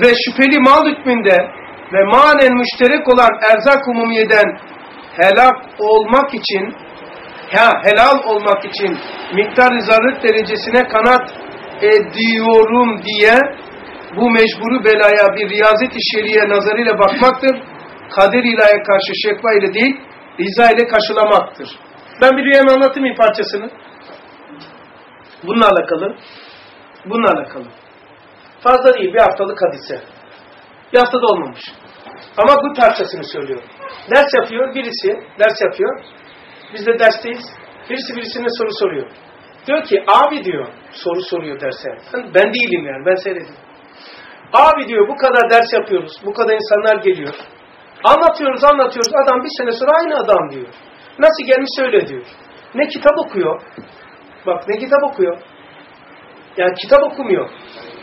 ve şüpheli mal hükmünde ve manen müşterek olan erzak umumiyeden helak olmak için ha, helal olmak için miktar zarlık derecesine kanat ediyorum diye bu mecburu belaya bir riyazet-i şeriye nazarıyla bakmaktır. Kader ilahe karşı şekva ile değil, riza ile karşılamaktır. Ben bir rüyamı anlatayım parçasını. Bununla alakalı. Bununla alakalı. Fazla değil, bir haftalık hadise. Bir haftada olmamış. Ama bu parçasını söylüyorum. Ders yapıyor birisi, ders yapıyor. Biz de dersteyiz. Birisi birisine soru soruyor. Diyor ki, abi diyor, soru soruyor derse. Ben değilim yani, ben seyrediyorum. Abi diyor, bu kadar ders yapıyoruz, bu kadar insanlar geliyor. Anlatıyoruz, anlatıyoruz. Adam bir sene sonra aynı adam diyor. Nasıl gelmiş öyle diyor. Ne kitap okuyor. Bak ne kitap okuyor. Yani kitap okumuyor.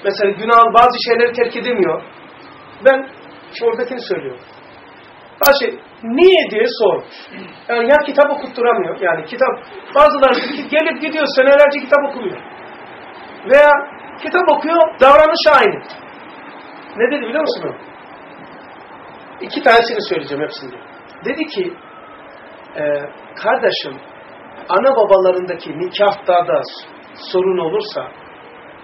Mesela günah bazı şeyleri terk edemiyor. Ben şu oradakini söylüyorum. Bazı şey, niye diye sor. Yani ya kitap okutturamıyor. Yani kitap, bazıları gelip gidiyor senelerce kitap okumuyor. Veya kitap okuyor, davranış aynı. Ne dedi biliyor musun? İki tanesini söyleyeceğim hepsini. Dedi ki, e, kardeşim, ana babalarındaki nikahta da sorun olursa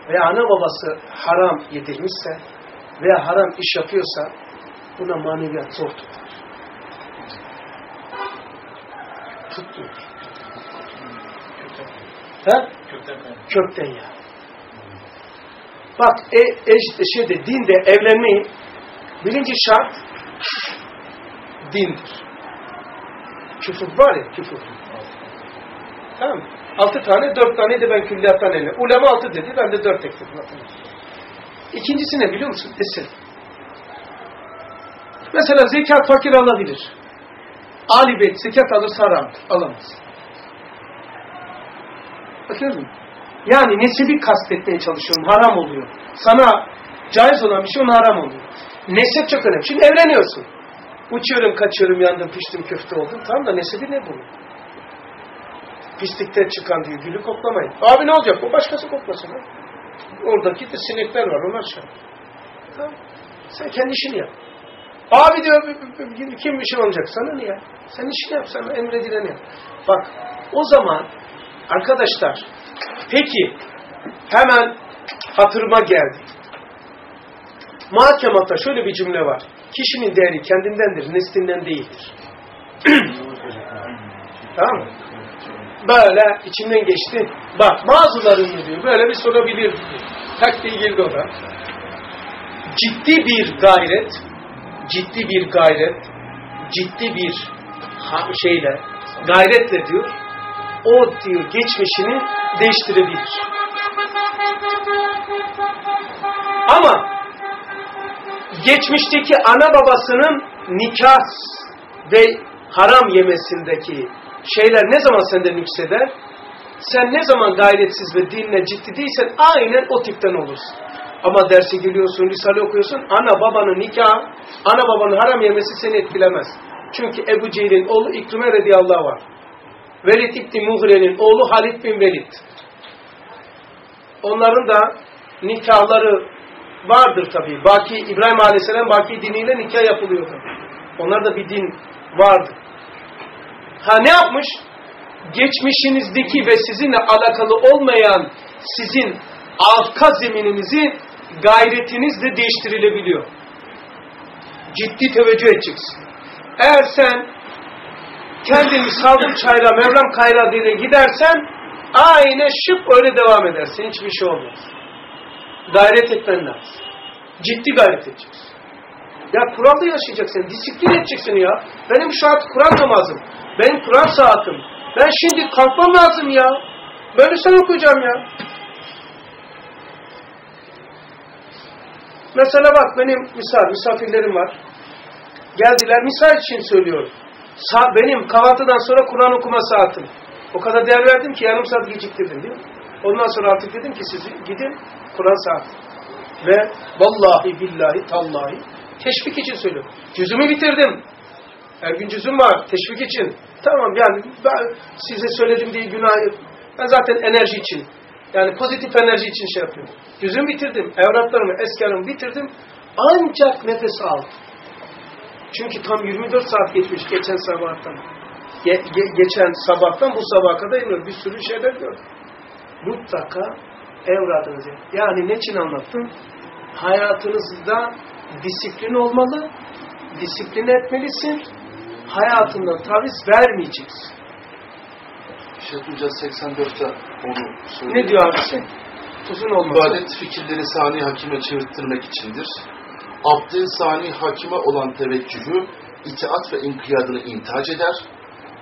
veya ana babası haram yedirmişse veya haram iş yapıyorsa buna maneviyat zor tutar. Tutmuyor. Ha? Kökten ya. Bak e, e, şeyde, dinde evlenmeyi birinci şart dindir. Küfür var ya küfür. Tamam mı? Altı tane, dört tane de ben külliyattan eline. Ulema altı dedi, ben de dört ekledim. İkincisi ne biliyor musun? Esin. Mesela zekat fakir alabilir. Ali Bey zekat alırsa haram. Alamaz. Bakıyor musun? Yani nesebi kastetmeye çalışıyorum. Haram oluyor. Sana caiz olan bir şey ona haram oluyor. Nesep çok önemli. Şimdi evleniyorsun. Uçuyorum, kaçıyorum, yandım, piştim, köfte oldum. Tamam da nesebi ne bunun? Pislikten çıkan diyor, gülü koklamayın. Abi ne olacak? O başkası koklasın. Ha? Oradaki de sinekler var, onlar şey. Tamam. Sen kendi işini yap. Abi diyor, kim bir şey olacak? Sana ne ya? Sen işini yap, sana emredileni yap. Bak, o zaman arkadaşlar, peki hemen hatırıma geldi. Mahkemata şöyle bir cümle var. Kişinin değeri kendindendir, neslinden değildir. tamam mı? Böyle içimden geçti. Bak bazılarını diyor böyle bir sorabilir. Taktiği girdi o da. Ciddi bir gayret, ciddi bir gayret, ciddi bir şeyle, gayretle diyor, o diyor geçmişini değiştirebilir. Ama geçmişteki ana babasının nikah ve haram yemesindeki şeyler ne zaman senden yükseder? Sen ne zaman gayretsiz ve dinle ciddi değilsen aynen o tipten olursun. Ama derse geliyorsun, risale okuyorsun, ana babanın nikah, ana babanın haram yemesi seni etkilemez. Çünkü Ebu Cehil'in oğlu İkrime radıyallahu var. Velid İbni Muhre'nin oğlu Halid bin Velid. Onların da nikahları vardır tabi. Baki İbrahim Aleyhisselam Baki diniyle nikah yapılıyordu. Onlarda bir din vardı. Ha ne yapmış? Geçmişinizdeki ve sizinle alakalı olmayan sizin arka zemininizi gayretinizle değiştirilebiliyor. Ciddi teveccüh edeceksin. Eğer sen kendini saldım çayra, Mevlam kayra diye gidersen aynı şıp öyle devam edersin. Hiçbir şey olmaz. Gayret etmen lazım. Ciddi gayret edeceksin. Ya Kur'an'da yaşayacaksın. Disiplin edeceksin ya. Benim şu an Kur'an namazım. Benim Kur'an saatim. Ben şimdi kalkmam lazım ya. Böyle sen okuyacağım ya. Mesela bak benim misal, misafirlerim var. Geldiler, misal için söylüyorum. Sa benim kahvaltıdan sonra Kur'an okuma saatim. O kadar değer verdim ki yarım saat geciktirdim değil mi? Ondan sonra artık dedim ki siz gidin Kur'an saati. Ve vallahi billahi tallahi teşvik için söylüyorum. Cüzümü bitirdim. Her gün cüzüm var teşvik için. Tamam yani ben size söyledim diye günah ben zaten enerji için yani pozitif enerji için şey yapıyorum. Cüzümü bitirdim. Evlatlarımı, eskarımı bitirdim. Ancak nefes al. Çünkü tam 24 saat geçmiş geçen sabahtan. Ge ge geçen sabahtan bu sabaha kadar iniyor. Bir sürü şeyler gördüm. Mutlaka evradınızı. Yani ne için anlattım? Hayatınızda disiplin olmalı. Disiplin etmelisin. Hayatından taviz vermeyeceksin. Şeyh Hoca 84'te onu söylüyor. Ne diyor abisi? Uzun olmasın. İbadet fikirleri sani hakime çevirttirmek içindir. Abdin sani hakime olan teveccühü itaat ve inkiyadını intihac eder.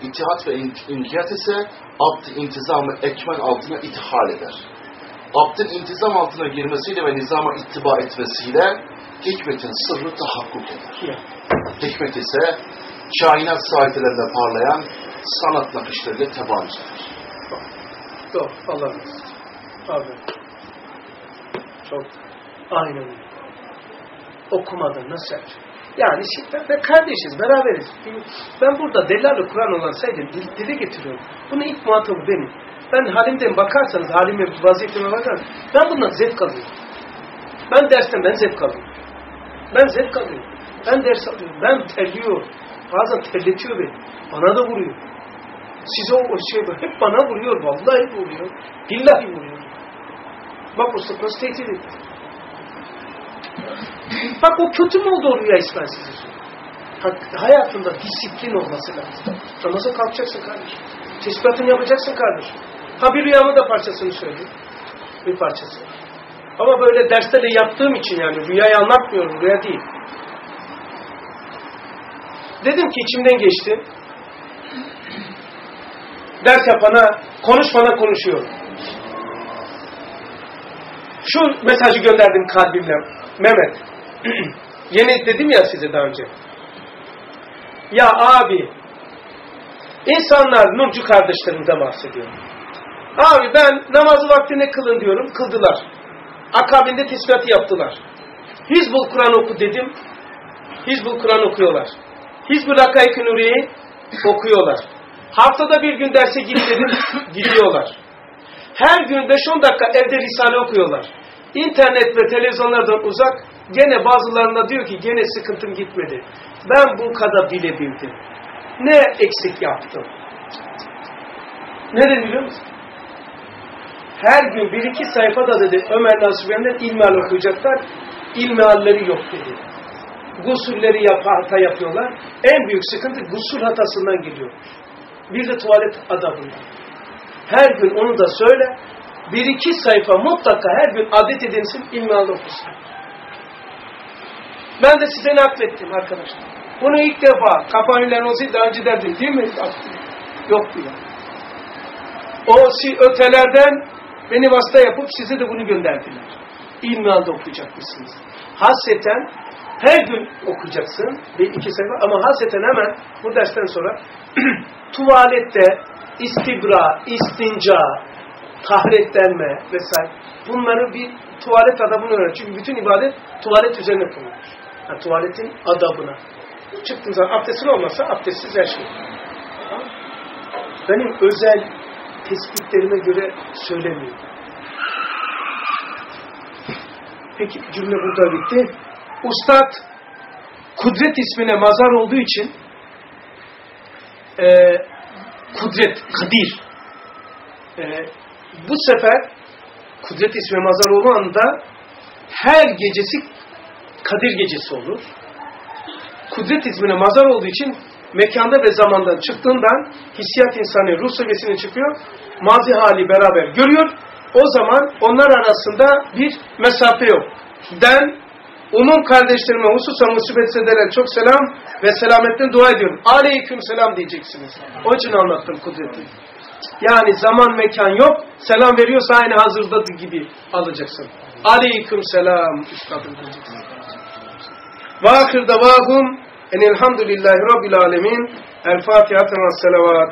İtihat ve inkiyat ise abd intizamı ekmen altına ithal eder. Abdin intizam altına girmesiyle ve nizama ittiba etmesiyle hikmetin sırrı tahakkuk eder. Hikmet ise kainat sayfelerinde parlayan sanat nakışlarıyla tebarüz eder. Doğru. Allah razı. Abi. Çok. Aynen. Okumadan nasıl yapacak? Yani şimdi ve kardeşiz, beraberiz. Ben burada delal Kur'an olan saydım, dil, dile getiriyorum. Bunun ilk muhatabı benim. Ben halimden bakarsanız, halime, vaziyetime bakarsanız, ben bundan zevk alıyorum. Ben dersten ben zevk alıyorum. Ben zevk alıyorum. Ben ders alıyorum. Ben terliyorum. Bazen terletiyor beni. Bana da vuruyor. Size o şey hep bana vuruyor. Vallahi vuruyor. Billahi vuruyor. Bak Mustafa nasıl tehdit etti. Bak o kötü mü oldu o rüya İsmail size. Hayatında disiplin olması lazım. Namaza kalkacaksın kardeşim. Tesbihatını yapacaksın kardeşim. Ha bir rüyamın da parçasını söyleyeyim. Bir parçası. Ama böyle derste de yaptığım için yani rüyayı anlatmıyorum. Rüya değil. Dedim ki içimden geçti. Ders yapana, konuşmana konuşuyorum. Şu mesajı gönderdim kalbimle. Mehmet. Yeni dedim ya size daha önce. Ya abi insanlar Nurcu kardeşlerimden bahsediyor. Abi ben namazı vaktinde kılın diyorum. Kıldılar. Akabinde tesbihatı yaptılar. Hizbul Kur'an oku dedim. Hizbul Kur'an okuyorlar. Hizbul Hakaik-i Nuriye'yi okuyorlar. Haftada bir gün derse git dedim. gidiyorlar. Her gün 5-10 dakika evde Risale okuyorlar. İnternet ve televizyonlardan uzak gene bazılarına diyor ki gene sıkıntım gitmedi. Ben bu kadar bilebildim. Ne eksik yaptım? Neden biliyor musun? Her gün bir iki sayfada dedi Ömer Nasuhi'nden ilmihal okuyacaklar. İlmihalleri yok dedi. Gusulleri yap, hata yapıyorlar. En büyük sıkıntı gusul hatasından geliyor. Bir de tuvalet adabından. Her gün onu da söyle. Bir iki sayfa mutlaka her gün adet edinsin ilmihal okusun. Ben de size naklettim arkadaşlar. Bunu ilk defa Kapaniler olsaydı daha önce derdim değil mi? Yoktu ya. O ötelerden beni vasıta yapıp size de bunu gönderdiler. İlmihalde okuyacak mısınız? Hasreten her gün okuyacaksın bir iki sayfa ama hasreten hemen bu dersten sonra tuvalette istibra, istinca, tahretlenme vesaire bunları bir tuvalet adabını öğren. Çünkü bütün ibadet tuvalet üzerine kurulmuş. Yani tuvaletin adabına. Çıktığın zaman abdestin olmazsa abdestsiz her şey. Benim özel tespitlerime göre söylemiyorum. Peki cümle burada bitti. Ustad kudret ismine mazar olduğu için e, kudret, kadir e, bu sefer kudret ismi mazar olduğu anda her gecesi Kadir gecesi olur. Kudret ismine mazar olduğu için mekanda ve zamandan çıktığından hissiyat insanı ruh seviyesine çıkıyor. Mazi hali beraber görüyor. O zaman onlar arasında bir mesafe yok. Ben umum kardeşlerime hususa musibet sedeler çok selam ve selametten dua ediyorum. Aleyküm selam diyeceksiniz. O için anlattım kudreti. Yani zaman mekan yok. Selam veriyorsa aynı hazırda gibi alacaksın. Aleyküm selam üstadım diyeceksin. Ve ahir davahum إن الحمد لله رب العالمين الفاتحة والصلوات.